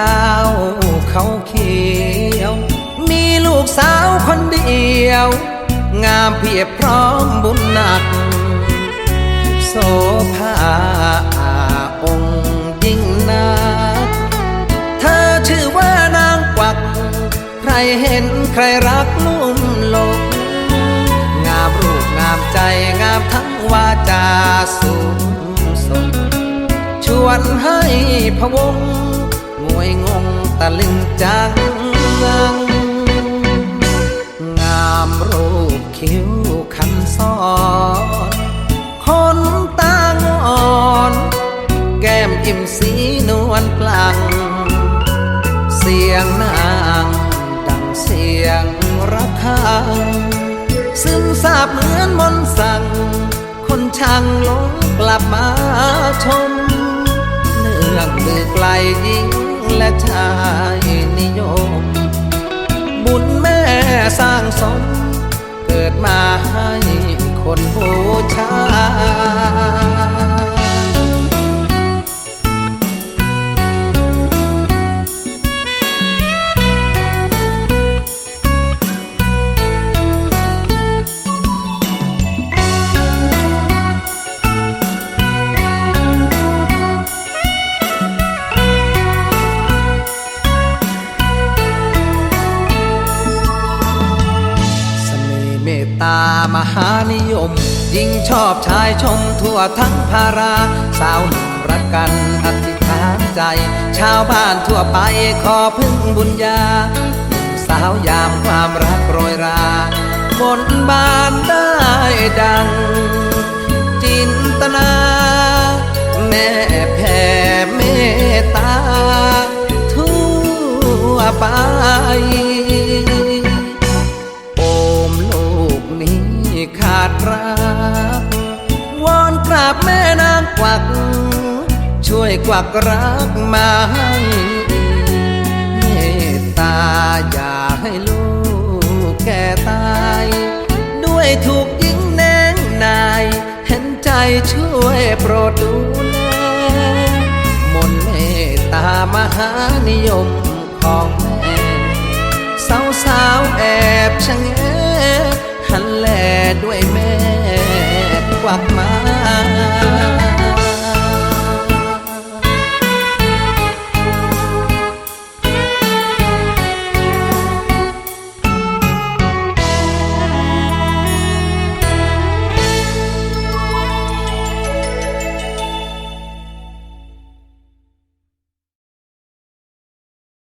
้าเขาเขียว มีลูกสาวคนเดียว งามเพียบพร้อมบุญหนัก โสภาอาองยิ่งนาเธอชื่อว่านางกวัก ใครเห็นใครรักลุ่มหลงงามรูปงามใจงามทั้งวาจาสูงส่งชวนให้พวง วยงงตะลึงจังงังงามรูปคิ้วคันซอนคนตางอ่อน แก้มอิ่มสีนวลกลางเสียงนางดังเสียงระฆังซึมซาบเหมือนมนต์สั่ง คนช่างหลงกลับมาชมเนื่องมือไกลหญิง ม ตามหานิยม ยิ่งชอบชายชมทั่วทั้งภารา สาวหนุ่มรักกันอธิษฐานใจ ชาวบ้านทั่วไปขอพึ่งบุญญา สาวยามความรักโรยราบนบานได้ดัง จินตนา แม่แผ่เมตตา ทั่วไป ขาดรักวอนกราบแม่นางกวัก ช่วยกวักรักมาให้เมตตาอย่าให้ลูกแก่ตาย ด้วยถูกยิงแนงนาย เห็นใจช่วยโปรดดูแลมนเมตตามหานิยมของแม่